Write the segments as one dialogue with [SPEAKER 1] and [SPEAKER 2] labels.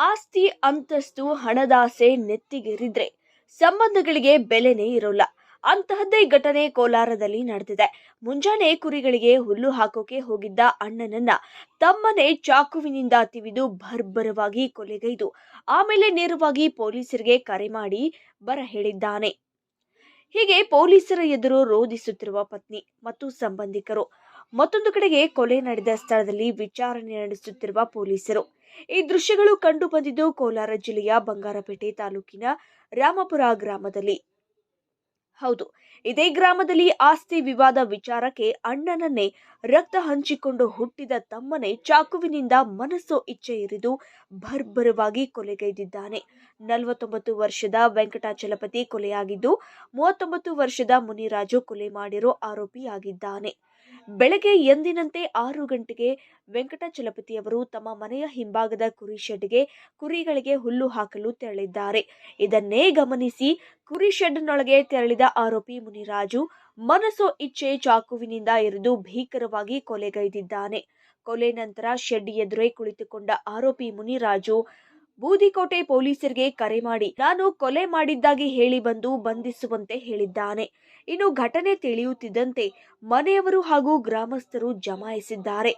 [SPEAKER 1] ಆಸ್ತಿ ಅಂತಸ್ತು ಹಣದಾಸೆ ನೆತ್ತಿಗೇರಿದ್ರೆ ಸಂಬಂಧಗಳಿಗೆ ಬೆಲೆನೇ ಇರೋಲ್ಲ. ಅಂತಹದ್ದೇ ಘಟನೆ ಕೋಲಾರದಲ್ಲಿ ನಡೆದಿದೆ. ಮುಂಜಾನೆ ಕುರಿಗಳಿಗೆ ಹುಲ್ಲು ಹಾಕೋಕೆ ಹೋಗಿದ್ದ ಅಣ್ಣನನ್ನ ತಮ್ಮನೇ ಚಾಕುವಿನಿಂದ ತಿವಿದು ಬರ್ಬರವಾಗಿ ಕೊಲೆಗೈದು, ಆಮೇಲೆ ನೇರವಾಗಿ ಪೊಲೀಸರಿಗೆ ಕರೆ ಮಾಡಿ ಬರ ಹೇಳಿದ್ದಾನೆ. ಹೀಗೆ ಪೊಲೀಸರ ಎದುರು ರೋಧಿಸುತ್ತಿರುವ ಪತ್ನಿ ಮತ್ತು ಸಂಬಂಧಿಕರು. ಮತ್ತೊಂದು ಕಡೆಗೆ ಕೊಲೆ ನಡೆದ ಸ್ಥಳದಲ್ಲಿ ವಿಚಾರಣೆ ನಡೆಸುತ್ತಿರುವ ಪೊಲೀಸರು. ಈ ದೃಶ್ಯಗಳು ಕಂಡು ಬಂದಿದ್ದು ಕೋಲಾರ ಜಿಲ್ಲೆಯ ಬಂಗಾರಪೇಟೆ ತಾಲೂಕಿನ ರಾಮಪುರ ಗ್ರಾಮದಲ್ಲಿ. ಹೌದು, ಇದೇ ಗ್ರಾಮದಲ್ಲಿ ಆಸ್ತಿ ವಿವಾದ ವಿಚಾರಕ್ಕೆ ಅಣ್ಣನನ್ನೇ ರಕ್ತ ಹಂಚಿಕೊಂಡು ಹುಟ್ಟಿದ ತಮ್ಮನೇ ಚಾಕುವಿನಿಂದ ಮನಸ್ಸು ಇಚ್ಛೆ ಇರಿದು ಭರ್ಭರವಾಗಿ ಕೊಲೆಗೈದಿದ್ದಾನೆ. ನಲವತ್ತೊಂಬತ್ತು ವರ್ಷದ ವೆಂಕಟಾಚಲಪತಿ ಕೊಲೆಯಾಗಿದ್ದು, ಮೂವತ್ತೊಂಬತ್ತು ವರ್ಷದ ಮುನಿರಾಜು ಕೊಲೆ ಮಾಡಿರೋ ಆರೋಪಿಯಾಗಿದ್ದಾನೆ. ಬೆಳಗ್ಗೆ ಎಂದಿನಂತೆ ಆರು ಗಂಟೆಗೆ ವೆಂಕಟಚಲಪತಿಯವರು ತಮ್ಮ ಮನೆಯ ಹಿಂಭಾಗದ ಕುರಿ ಶೆಡ್ಗೆ ಕುರಿಗಳಿಗೆ ಹುಲ್ಲು ಹಾಕಲು ತೆರಳಿದ್ದಾರೆ. ಇದನ್ನೇ ಗಮನಿಸಿ ಕುರಿ ಶೆಡ್ನೊಳಗೆ ತೆರಳಿದ ಆರೋಪಿ ಮುನಿರಾಜು ಮನಸ್ಸು ಇಚ್ಛೆ ಚಾಕುವಿನಿಂದ ಇರಿದು ಭೀಕರವಾಗಿ ಕೊಲೆಗೈದಿದ್ದಾನೆ. ಕೊಲೆ ನಂತರ ಶೆಡ್ ಎದುರೇ ಕುಳಿತುಕೊಂಡ ಆರೋಪಿ ಮುನಿರಾಜು ಬೂದಿಕೋಟೆ ಪೊಲೀಸರಿಗೆ ಕರೆ ಮಾಡಿ ನಾನು ಕೊಲೆ ಮಾಡಿದ್ದಾಗಿ ಹೇಳಿ ಬಂದು ಬಂಧಿಸುವಂತೆ ಹೇಳಿದ್ದಾನೆ. ಇನ್ನು ಘಟನೆ ತಿಳಿಯುತ್ತಿದ್ದಂತೆ ಮನೆಯವರು ಹಾಗೂ ಗ್ರಾಮಸ್ಥರು ಜಮಾಯಿಸಿದ್ದಾರೆ.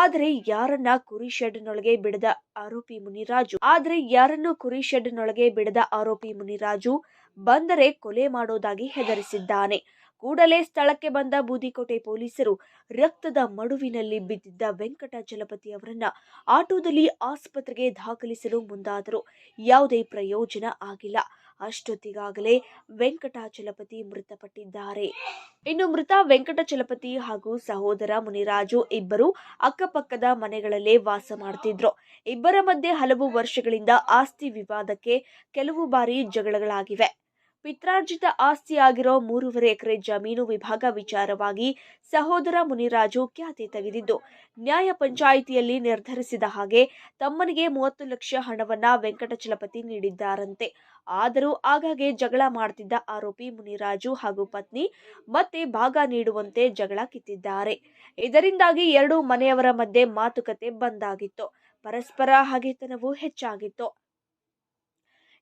[SPEAKER 1] ಆದರೆ ಯಾರನ್ನ ಕುರಿ ಶೆಡ್ನೊಳಗೆ ಬಿಡದ ಆರೋಪಿ ಮುನಿರಾಜು, ಆದರೆ ಯಾರನ್ನು ಕುರಿ ಶೆಡ್ನೊಳಗೆ ಬಿಡದ ಆರೋಪಿ ಮುನಿರಾಜು ಬಂದರೆ ಕೊಲೆ ಮಾಡೋದಾಗಿ ಹೆದರಿಸಿದ್ದಾನೆ. ಕೂಡಲೇ ಸ್ಥಳಕ್ಕೆ ಬಂದ ಬೂದಿಕೋಟೆ ಪೊಲೀಸರು ರಕ್ತದ ಮಡುವಿನಲ್ಲಿ ಬಿದ್ದಿದ್ದ ವೆಂಕಟಾಚಲಪತಿ ಅವರನ್ನ ಆಟೋದಲ್ಲಿ ಆಸ್ಪತ್ರೆಗೆ ದಾಖಲಿಸಲು ಮುಂದಾದರು ಯಾವುದೇ ಪ್ರಯೋಜನ ಆಗಿಲ್ಲ. ಅಷ್ಟೊತ್ತಿಗಾಗಲೇ ವೆಂಕಟಾಚಲಪತಿ ಮೃತಪಟ್ಟಿದ್ದಾರೆ. ಇನ್ನು ಮೃತ ವೆಂಕಟಚಲಪತಿ ಹಾಗೂ ಸಹೋದರ ಮುನಿರಾಜು ಇಬ್ಬರು ಅಕ್ಕಪಕ್ಕದ ಮನೆಗಳಲ್ಲೇ ವಾಸ ಮಾಡ್ತಿದ್ರು. ಇಬ್ಬರ ಮಧ್ಯೆ ಹಲವು ವರ್ಷಗಳಿಂದ ಆಸ್ತಿ ವಿವಾದಕ್ಕೆ ಕೆಲವು ಬಾರಿ ಜಗಳಗಳಾಗಿವೆ. ಪಿತ್ರಾರ್ಜಿತ ಆಸ್ತಿಯಾಗಿರೋ ಮೂರುವರೆ ಎಕರೆ ಜಮೀನು ವಿಭಾಗ ವಿಚಾರವಾಗಿ ಸಹೋದರ ಮುನಿರಾಜು ಖ್ಯಾತಿ ತೆಗೆದಿದ್ದು, ನ್ಯಾಯ ಪಂಚಾಯಿತಿಯಲ್ಲಿ ನಿರ್ಧರಿಸಿದ ಹಾಗೆ ತಮ್ಮನಿಗೆ ಮೂವತ್ತು ಲಕ್ಷ ಹಣವನ್ನ ವೆಂಕಟಚಲಪತಿ ನೀಡಿದ್ದಾರಂತೆ. ಆದರೂ ಆಗಾಗ್ಗೆ ಜಗಳ ಮಾಡ್ತಿದ್ದ ಆರೋಪಿ ಮುನಿರಾಜು ಹಾಗೂ ಪತ್ನಿ ಮತ್ತೆ ಭಾಗ ನೀಡುವಂತೆ ಜಗಳ ಕಿತ್ತಿದ್ದಾರೆ. ಇದರಿಂದಾಗಿ ಎರಡು ಮನೆಯವರ ಮಧ್ಯೆ ಮಾತುಕತೆ ಬಂದಾಗಿತ್ತು. ಪರಸ್ಪರ ಹಗೆತನವೂ ಹೆಚ್ಚಾಗಿತ್ತು.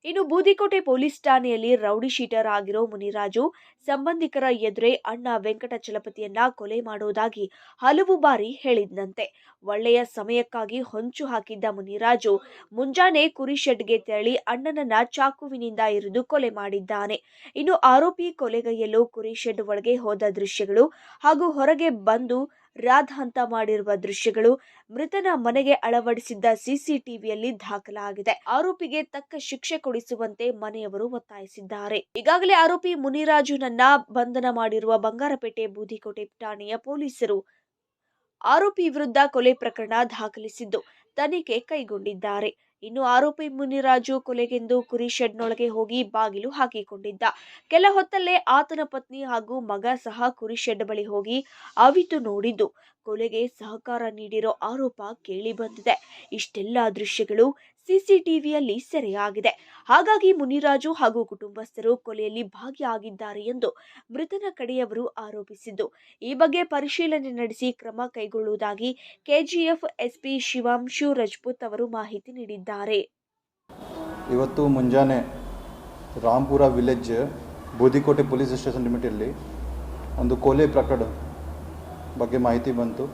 [SPEAKER 1] ಇನ್ನು ಬೂದಿಕೋಟೆ ಪೊಲೀಸ್ ಠಾಣೆಯಲ್ಲಿ ರೌಡಿ ಶೀಟರ್ ಆಗಿರೋ ಮುನಿರಾಜು ಸಂಬಂಧಿಕರ ಎದುರೇ ಅಣ್ಣ ವೆಂಕಟಚಲಪತಿಯನ್ನ ಕೊಲೆ ಮಾಡುವುದಾಗಿ ಹಲವು ಬಾರಿ ಹೇಳಿದ್ದಂತೆ ಒಳ್ಳೆಯ ಸಮಯಕ್ಕಾಗಿ ಹೊಂಚು ಹಾಕಿದ್ದ ಮುನಿರಾಜು ಮುಂಜಾನೆ ಕುರಿ ಶೆಡ್ಗೆ ತೆರಳಿ ಅಣ್ಣನನ್ನ ಚಾಕುವಿನಿಂದ ಇರಿದು ಕೊಲೆ ಮಾಡಿದ್ದಾನೆ. ಇನ್ನು ಆರೋಪಿ ಕೊಲೆಗೈಯಲು ಕುರಿ ಶೆಡ್ ಒಳಗೆ ಹೋದ ದೃಶ್ಯಗಳು ಹಾಗೂ ಹೊರಗೆ ಬಂದು ರಾಧಾಂತ ಮಾಡಿರುವ ದೃಶ್ಯಗಳು ಮೃತನ ಮನೆಗೆ ಅಳವಡಿಸಿದ್ದ ಸಿಸಿಟಿವಿಯಲ್ಲಿ ದಾಖಲಾಗಿದೆ. ಆರೋಪಿಗೆ ತಕ್ಕ ಶಿಕ್ಷೆ ಕೊಡಿಸುವಂತೆ ಮನೆಯವರು ಒತ್ತಾಯಿಸಿದ್ದಾರೆ. ಈಗಾಗಲೇ ಆರೋಪಿ ಮುನಿರಾಜುನನ್ನ ಬಂಧನ ಮಾಡಿರುವ ಬಂಗಾರಪೇಟೆ ಬೂದಿಕೋಟೆ ಠಾಣೆಯ ಪೊಲೀಸರು ಆರೋಪಿ ವಿರುದ್ಧ ಕೊಲೆ ಪ್ರಕರಣ ದಾಖಲಿಸಿದ್ದು ತನಿಖೆ ಕೈಗೊಂಡಿದ್ದಾರೆ. ಇನ್ನು ಆರೋಪಿ ಮುನಿರಾಜು ಕೊಲೆಗೆಂದು ಕುರಿ ಶೆಡ್ನೊಳಗೆ ಹೋಗಿ ಬಾಗಿಲು ಹಾಕಿಕೊಂಡಿದ್ದ. ಕೆಲ ಹೊತ್ತಲ್ಲೇ ಆತನ ಪತ್ನಿ ಹಾಗೂ ಮಗ ಸಹ ಕುರಿ ಶೆಡ್ ಬಳಿ ಹೋಗಿ ಅವಿತು ನೋಡಿದ್ದು. ಕೊಲೆಗೆ ಸಹಕಾರ ನೀಡಿರೋ ಆರೋಪ ಕೇಳಿಬಂದಿದೆ. ಇಷ್ಟೆಲ್ಲ ದೃಶ್ಯಗಳು ಸಿಸಿಟಿವಿಯಲ್ಲಿ ಸೆರೆಯಾಗಿದೆ. ಹಾಗಾಗಿ ಮುನಿರಾಜು ಹಾಗೂ ಕುಟುಂಬಸ್ಥರು ಕೊಲೆಯಲ್ಲಿ ಭಾಗಿಯಾಗಿದ್ದಾರೆ ಎಂದು ಮೃತನ ಕಡೆಯವರು ಆರೋಪಿಸಿದ್ದು, ಈ ಬಗ್ಗೆ ಪರಿಶೀಲನೆ ನಡೆಸಿ ಕ್ರಮ ಕೈಗೊಳ್ಳುವುದಾಗಿ ಕೆಜಿಎಫ್ ಎಸ್ಪಿ ಶಿವಾಂಶು ರಜಪೂತ್ ಅವರು ಮಾಹಿತಿ ನೀಡಿದ್ದಾರೆ.
[SPEAKER 2] ಇವತ್ತು ಮುಂಜಾನೆ Rampura village Budikote police station ಲಿಮಿಟಲ್ಲಿ ಒಂದು ಕೊಲೆ ಪ್ರಕರಣ ಬಗ್ಗೆ ಮಾಹಿತಿ ಬಂತು.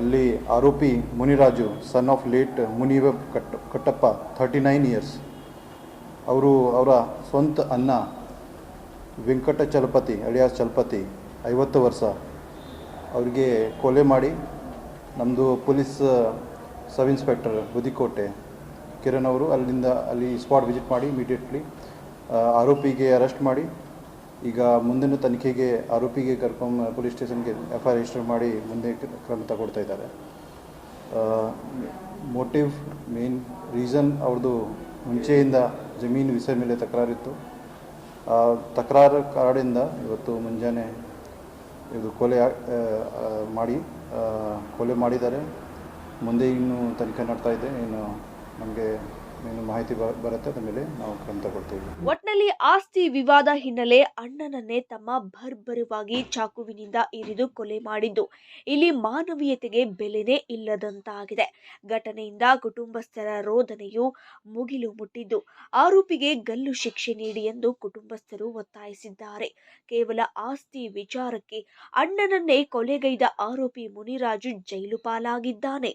[SPEAKER 2] ಅಲ್ಲಿ ಆರೋಪಿ ಮುನಿರಾಜು ಸನ್ ಆಫ್ ಲೇಟ್ ಮುನಿವ ಕಟ್ ಕಟ್ಟಪ್ಪ ಥರ್ಟಿ ನೈನ್ ಇಯರ್ಸ್ ಅವರು ಅವರ ಸ್ವಂತ ಅನ್ನ ವೆಂಕಟ ಚಲಪತಿ ಅಳಿಯಾಸ್ ಚಲಪತಿ, ಐವತ್ತು ವರ್ಷ. ಅವರಿಗೆ ಕೊಲೆ ಮಾಡಿ ನಮ್ಮದು police sub inspector Budikote Kiran ಅವರು ಅಲ್ಲಿಂದ ಅಲ್ಲಿ ಸ್ಪಾಟ್ ವಿಸಿಟ್ ಮಾಡಿ ಇಮಿಡಿಯೇಟ್ಲಿ ಆರೋಪಿಗೆ ಅರೆಸ್ಟ್ ಮಾಡಿ. ಈಗ ಮುಂದಿನ ತನಿಖೆಗೆ ಆರೋಪಿಗೆ ಕರ್ಕೊಂಡ್ ಪೊಲೀಸ್ ಸ್ಟೇಷನ್ಗೆ ಎಫ್ ಐ ರಿಜಿಸ್ಟರ್ ಮಾಡಿ ಮುಂದೆ ಕ್ರಮ ತಗೊಳ್ತಾ ಇದ್ದಾರೆ. ಮೋಟಿವ್ ಮೇನ್ ರೀಸನ್ ಅವ್ರದ್ದು ಮುಂಚೆಯಿಂದ ಜಮೀನು ವಿಷಯ ಮೇಲೆ ತಕರಾರಿತ್ತು. ಆ, ತಕರಾರು ಕಾರ್ಡಿಂದ ಇವತ್ತು ಮುಂಜಾನೆ ಇದು ಕೊಲೆ ಮಾಡಿ ಕೊಲೆ ಮಾಡಿದ್ದಾರೆ. ಮುಂದೆ ಇನ್ನೂ ತನಿಖೆ ನಡ್ತಾ ಇದೆ. ಇನ್ನು ನಮಗೆ ಏನು ಮಾಹಿತಿ ಬರುತ್ತೆ ಮೇಲೆ ನಾವು ಕ್ರಮ ತಗೊಳ್ತೀವಿ.
[SPEAKER 1] ಒಟ್ನಲ್ಲಿ ಆಸ್ತಿ ವಿವಾದ ಹಿನ್ನೆಲೆ ಅಣ್ಣನನ್ನೇ ತಮ್ಮ ಭರ್ಭರವಾಗಿ ಚಾಕುವಿನಿಂದ ಇರಿದು ಕೊಲೆ ಮಾಡಿದ್ದು. ಇಲ್ಲಿ ಮಾನವೀಯತೆಗೆ ಬೆಲೆನೇ ಇಲ್ಲದಂತಾಗಿದೆ. ಘಟನೆಯಿಂದ ಕುಟುಂಬಸ್ಥರ ರೋದನೆಯು ಮುಗಿಲು ಮುಟ್ಟಿದ್ದು. ಆರೋಪಿಗೆ ಗಲ್ಲು ಶಿಕ್ಷೆ ನೀಡಿ ಎಂದು ಕುಟುಂಬಸ್ಥರು ಒತ್ತಾಯಿಸಿದ್ದಾರೆ. ಕೇವಲ ಆಸ್ತಿ ವಿಚಾರಕ್ಕೆ ಅಣ್ಣನನ್ನೇ ಕೊಲೆಗೈದ ಆರೋಪಿ ಮುನಿರಾಜು ಜೈಲು ಪಾಲಾಗಿದ್ದಾನೆ.